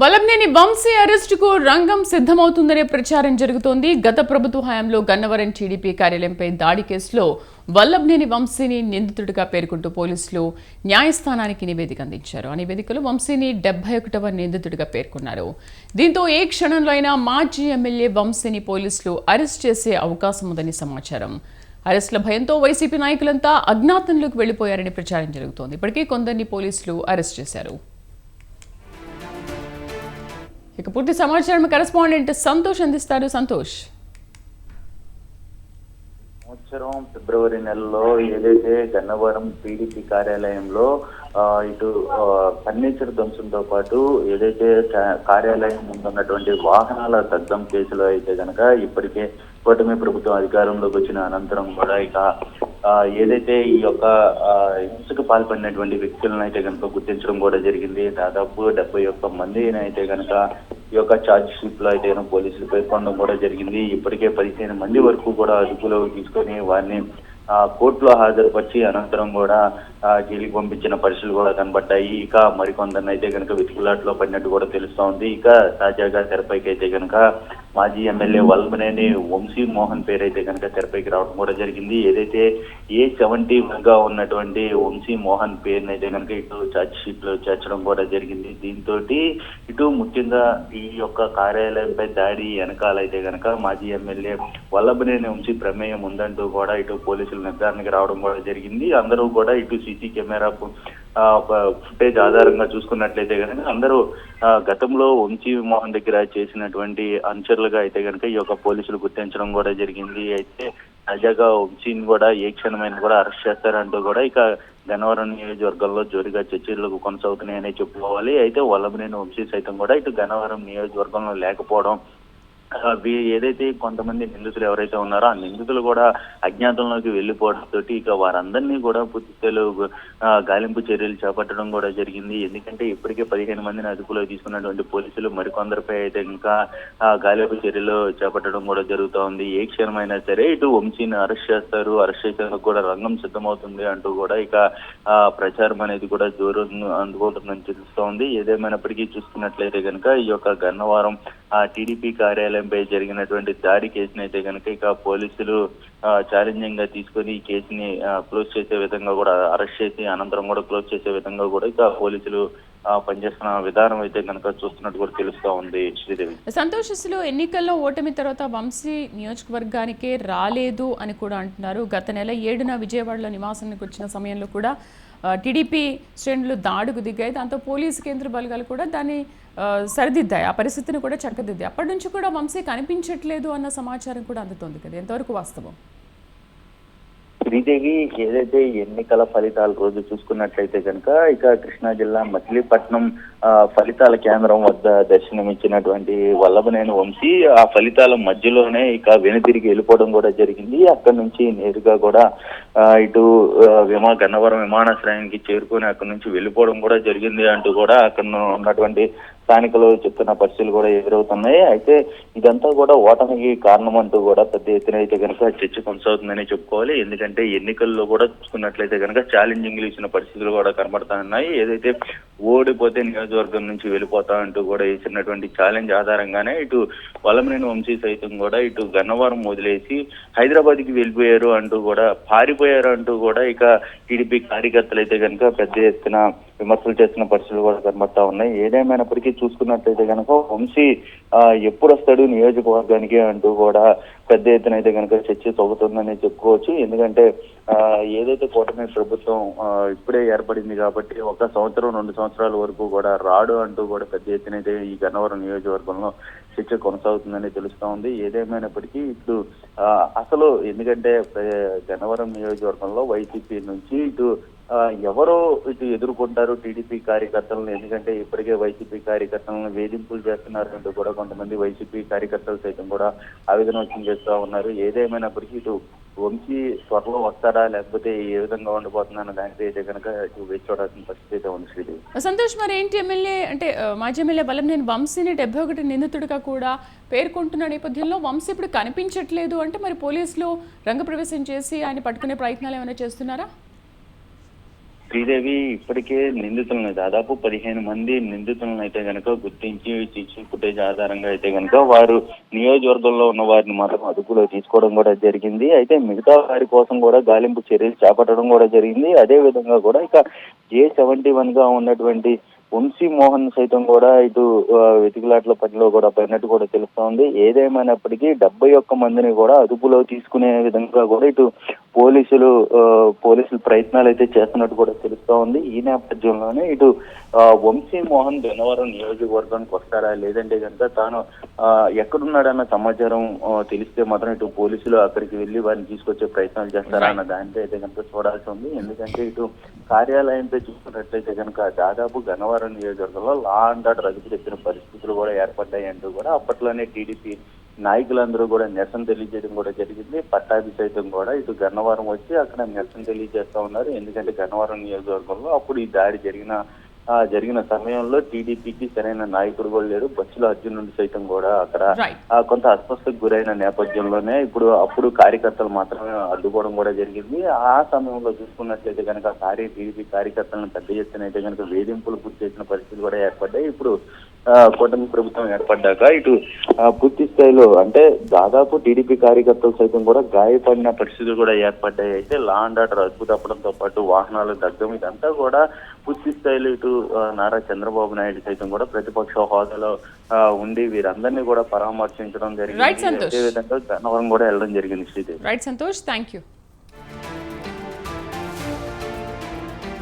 వలంనేని వంశీ అరెస్టుకు రంగం సిద్ధమవుతుందనే ప్రచారం జరుగుతోంది. గత ప్రభుత్వ హయాంలో గన్నవరం టీడీపీ కార్యాలయంపై దాడి కేసులో వల్లభనేని వంశీని నిందితుడిగా పేర్కొంటూ పోలీసులు న్యాయస్థానానికి నివేదిక అందించారు. ఆ నివేదికలో వంశీని డెబ్బై ఒకటవ నిందితుడిగా పేర్కొన్నారు. దీంతో ఏ క్షణంలో అయినా మాజీ ఎమ్మెల్యే వంశీని పోలీసులు అరెస్ట్ చేసే అవకాశం ఉందని సమాచారం. అరెస్టుల భయంతో వైసీపీ నాయకులంతా అజ్ఞాతంలోకి వెళ్ళిపోయారని ప్రచారం జరుగుతోంది. ఇప్పటికే కొందరిని పోలీసులు అరెస్ట్ చేశారు. ఇక పూర్తి సమాచారం కరెస్పాండెంట్ సంతోష్ అందిస్తారు. సంతోష్. సంవత్సరం ఫిబ్రవరి నెలలో ఏదైతే గన్నవరం టీడీపీ కార్యాలయంలో ఇటు ఫర్నిచర్ ధ్వంసంతో పాటు ఏదైతే కార్యాలయం ముందున్నటువంటి వాహనాల దగ్ధం కేసులో అయితే గనక ఇప్పటికే కూటమి ప్రభుత్వం అధికారంలోకి వచ్చిన అనంతరం కూడా ఇక ఏదైతే ఈ యొక్క హింసకు పాల్పడినటువంటి వ్యక్తులను అయితే కనుక గుర్తించడం కూడా జరిగింది. దాదాపు డెబ్బై ఒక్క మంది అయితే కనుక ఈ యొక్క ఛార్జ్ షీట్లో అయితే పోలీసులు పేర్కొనడం కూడా జరిగింది. ఇప్పటికే పదిహేను మంది వరకు కూడా అదుపులోకి తీసుకొని వారిని కోర్టులో హాజరుపరిచి అనంతరం కూడా ఆ, జైలుకి పంపించిన పరిస్థితులు కూడా కనబడ్డాయి. ఇక మరికొందరిని అయితే కనుక వెతుకులాట్లో పడినట్టు కూడా తెలుస్తోంది ఇక తాజాగా తెరపైకి అయితే కనుక మాజీ ఎమ్మెల్యే వల్మనేని వంశీ మోహన్ పేరు అయితే కనుక తెరపైకి రావడం కూడా జరిగింది. ఏదైతే ఏ సెవెంటీ గా ఉన్నటువంటి వంశీ మోహన్ పేరుని అయితే కనుక ఇటు ఛార్జ్ షీట్లో చేర్చడం కూడా జరిగింది. దీంతో ఇటు ముఖ్యంగా ఈ యొక్క కార్యాలయంపై దాడి వెనకాల అయితే కనుక మాజీ ఎమ్మెల్యే వల్లభనేని వంశీ ప్రమేయం ఉందంటూ కూడా ఇటు పోలీసులు నిర్ధారణకి రావడం కూడా జరిగింది. అందరూ కూడా ఇటు సీసీ కెమెరా ఫుటేజ్ ఆధారంగా చూసుకున్నట్లయితే కనుక అందరూ గతంలో వంశీ మోహన్ దగ్గర చేసినటువంటి అనుచరులుగా అయితే కనుక ఈ యొక్క పోలీసులు గుర్తించడం కూడా జరిగింది. అయితే తాజాగా వంశీని కూడా ఏ క్షణమైన కూడా అరెస్ట్ చేస్తారంటూ కూడా ఇక గన్నవరం నియోజకవర్గంలో జోరుగా చర్చలు కొనసాగుతున్నాయని చెప్పుకోవాలి. అయితే వల్లభనేని వంశీ సైతం కూడా ఇటు గన్నవరం నియోజకవర్గంలో లేకపోవడం ఏదైతే కొంతమంది నిందితులు ఎవరైతే ఉన్నారో ఆ నిందితులు కూడా అజ్ఞాతంలోకి వెళ్ళిపోవడంతో ఇక వారందరినీ కూడా పూర్తిస్థాయిలో గాలింపు చర్యలు చేపట్టడం కూడా జరిగింది. ఎందుకంటే ఇప్పటికే పదిహేను మందిని అదుపులో తీసుకున్నటువంటి పోలీసులు మరికొందరిపై అయితే ఇంకా గాలింపు చర్యలు చేపట్టడం కూడా జరుగుతూ ఉంది. ఏ క్షణమైనా సరే ఇటు వంశీని అరెస్ట్ చేస్తారు. అరెస్ట్ చేసేందుకు కూడా రంగం సిద్ధమవుతుంది అంటూ కూడా ఇక ప్రచారం అనేది కూడా జోరు అందుకుంటుందని తెలుస్తోంది ఏదేమైనప్పటికీ చూసుకున్నట్లయితే కనుక ఈ యొక్క గన్నవరం ఆ టీడీపీ కార్యాలయంపై జరిగినటువంటి దాడి కేసుని అయితే కనుక ఇక పోలీసులు ఛాలెంజింగ్గా తీసుకొని ఈ కేసుని క్లోజ్ చేసే విధంగా కూడా అరెస్ట్ చేసి అనంతరం కూడా క్లోజ్ చేసే విధంగా కూడా ఇక పోలీసులు పనిచేస్తున్న విధానం అయితే కనుక చూస్తున్నట్టు కూడా తెలుస్తూ ఉంది శ్రీదేవి. సంతోష్ అసలు ఎన్నికల్లో ఓటమి తర్వాత వంశీ నియోజకవర్గానికే రాలేదు అని కూడా అంటున్నారు. గత నెల ఏడున విజయవాడలో నివాసానికి వచ్చిన సమయంలో కూడా టీడీపీ శ్రేణులు దాడుకు దిగాయి. దాంతో పోలీసు కేంద్ర బలగాలు కూడా దాన్ని సరిదిద్దాయి. ఆ పరిస్థితిని కూడా చక్కదిద్దాయి. అప్పటి నుంచి కూడా వంశీ కనిపించట్లేదు అన్న సమాచారం కూడా అందుతోంది కదా. ఎంతవరకు వాస్తవం? శ్రీదేవి ఏదైతే ఎన్నికల ఫలితాల రోజు చూసుకున్నట్లయితే కనుక ఇక కృష్ణా జిల్లా మచిలీపట్నం ఫలితాల కేంద్రం వద్ద దర్శనమిచ్చినటువంటి వల్లభనేని వంశీ ఆ ఫలితాల మధ్యలోనే ఇక వెనుతిరిగి వెళ్ళిపోవడం కూడా జరిగింది. అక్కడి నుంచి నేరుగా కూడా ఇటు విమా గన్నవరం విమానాశ్రయానికి చేరుకొని అక్కడి నుంచి వెళ్ళిపోవడం కూడా జరిగింది అంటూ కూడా అక్కడ ఉన్నటువంటి స్థానికులు చెప్తున్న పరిస్థితులు కూడా ఎదురవుతున్నాయి. అయితే ఇదంతా కూడా ఓటమికి కారణం అంటూ కూడా పెద్ద ఎత్తున అయితే కనుక చర్చ కొనసాగుతుందని చెప్పుకోవాలి. ఎందుకంటే ఎన్నికల్లో కూడా చూసుకున్నట్లయితే కనుక ఛాలెంజింగ్లు ఇచ్చిన పరిస్థితులు కూడా కనబడతా ఉన్నాయి. ఏదైతే ఓడిపోతే నియోజకవర్గం నుంచి వెళ్ళిపోతా అంటూ కూడా ఇచ్చినటువంటి ఛాలెంజ్ ఆధారంగానే ఇటు వలమనేని వంశీ సైతం కూడా ఇటు గన్నవరం వదిలేసి హైదరాబాద్కి వెళ్ళిపోయారు అంటూ కూడా పారిపోయారు అంటూ కూడా ఇక టీడీపీ కార్యకర్తలు అయితే కనుక పెద్ద ఎత్తున విమర్శలు చేస్తున్న పరిస్థితులు కూడా కనబడతా ఉన్నాయి. ఏదేమైనప్పటికీ చూసుకున్నట్లయితే కనుక వంశీ ఆ, ఎప్పుడు వస్తాడు నియోజకవర్గానికి అంటూ కూడా పెద్ద ఎత్తున అయితే కనుక చర్చ తగ్గుతుందని చెప్పుకోవచ్చు. ఎందుకంటే ఆ, ఏదైతే కూటమి ప్రభుత్వం ఇప్పుడే ఏర్పడింది కాబట్టి ఒక సంవత్సరం రెండు సంవత్సరాల వరకు కూడా రాడు అంటూ కూడా పెద్ద ఎత్తున అయితే ఈ గన్నవరం నియోజకవర్గంలో చర్చ కొనసాగుతుందని తెలుస్తా ఉంది. ఏదేమైనప్పటికీ ఇప్పుడు ఆ, అసలు ఎందుకంటే గన్నవరం నియోజకవర్గంలో వైసీపీ నుంచి ఇటు ఎవరు ఇటు ఎదుర్కొంటారు టీడీపీ కార్యకర్తలను ఎందుకంటే ఇప్పటికే వైసీపీ కార్యకర్తలను వేధింపులు చేస్తున్నారంటూ కూడా కొంతమంది వైసీపీ కార్యకర్తలు సైతం కూడా ఆవేదన వ్యక్తం చేస్తూ ఉన్నారు. ఏదేమైనప్పటికీ ఇటు వంశీ త్వరలో వస్తాడా లేకపోతే ఏ విధంగా ఉండబోతుందన్న దానిపై అయితే కనుక ఇటు వేచి చూడాల్సిన పరిస్థితి అయితే ఉంది శ్రీదేవి. సంతోష్ మరి ఏంటి ఎమ్మెల్యే అంటే మాజీ ఎమ్మెల్యే బలం నేను వంశీని డెబ్బై ఒకటి నిందితుడిగా కూడా పేర్కొంటున్న నేపథ్యంలో వంశీ ఇప్పుడు కనిపించట్లేదు అంటే మరి పోలీసులు రంగప్రవేశం చేసి ఆయన పట్టుకునే ప్రయత్నాలు ఏమైనా చేస్తున్నారా? శ్రీదేవి ఇప్పటికే నిందితులను దాదాపు పదిహేను మంది నిందితులను అయితే గనక గుర్తించి సీసీ ఫుటేజ్ ఆధారంగా అయితే గనక వారు నియోజకవర్గంలో ఉన్న వారిని మాత్రం అదుపులో తీసుకోవడం కూడా జరిగింది. అయితే మిగతా వారి కోసం కూడా గాలింపు చర్యలు చేపట్టడం కూడా జరిగింది. అదే విధంగా కూడా ఇక జే సెవెంటీ వన్గా ఉన్నటువంటి వంశీ మోహన్ సైతం కూడా ఇటు వెతికిలాట్ల పనిలో కూడా పడినట్టు కూడా తెలుస్తోంది. ఏదేమైనప్పటికీ డెబ్బై ఒక్క మందిని కూడా అదుపులో తీసుకునే విధంగా కూడా ఇటు పోలీసులు పోలీసులు ప్రయత్నాలు అయితే చేస్తున్నట్టు కూడా తెలుస్తా ఉంది ఈ నేపథ్యంలోనే ఇటు వంశీ మోహన్ గన్నవరం నియోజకవర్గానికి వస్తారా? లేదంటే కనుక తాను ఎక్కడున్నాడన్న సమాచారం తెలిస్తే మాత్రం ఇటు పోలీసులు అక్కడికి వెళ్ళి వారిని తీసుకొచ్చే ప్రయత్నాలు చేస్తారా అన్న దానిపై అయితే కనుక చూడాల్సి ఉంది. ఎందుకంటే ఇటు కార్యాలయంపై చూసుకున్నట్లయితే కనుక దాదాపు గన్నవరం నియోజకవర్గంలో లా అండ్ ఆర్డర్ అదుపు తెచ్చిన పరిస్థితులు కూడా ఏర్పడ్డాయి అంటూ కూడా అప్పట్లోనే టీడీపీ నాయకులందరూ కూడా నిరసన తెలియజేయడం కూడా జరిగింది. పట్టాభి సైతం కూడా ఇటు గన్నవరం వచ్చి అక్కడ నిరసన తెలియజేస్తా ఉన్నారు. ఎందుకంటే గన్నవరం నియోజకవర్గంలో అప్పుడు ఈ దాడి జరిగిన జరిగిన సమయంలో టీడీపీకి సరైన నాయకుడు కూడా లేడు బస్సులో అర్జున్ నుండి సైతం కూడా అక్కడ కొంత అస్వస్థకు గురైన నేపథ్యంలోనే ఇప్పుడు అప్పుడు కార్యకర్తలు మాత్రమే అడ్డుకోవడం కూడా జరిగింది. ఆ సమయంలో చూసుకున్నట్లయితే కనుక కార్య టీడీపీ కార్యకర్తలను పెద్ద ఎత్తున అయితే కనుక వేధింపులు గురి చేసిన పరిస్థితులు కూడా ఏర్పడ్డాయి. ఇప్పుడు కూటమి ప్రభుత్వం ఏర్పడ్డాక ఇటు పూర్తి స్థాయిలో అంటే దాదాపు టీడీపీ కార్యకర్తలు సైతం కూడా గాయపడిన పరిస్థితులు కూడా ఏర్పడ్డాయి. అయితే లా అండ్ ఆర్డర్ అదుపు తప్పడంతో పాటు వాహనాలు దగ్ధం ఇదంతా కూడా పూర్తి స్థాయిలో ఇటు నారా చంద్రబాబు నాయుడు సైతం కూడా ప్రతిపక్ష హోదాలో ఉండి వీరందరినీ కూడా పరామర్శించడం జరిగింది. సంతోష్. అదే విధంగా గన్నవరం కూడా వెళ్ళడం జరిగింది Sridevi. Right Santosh thank you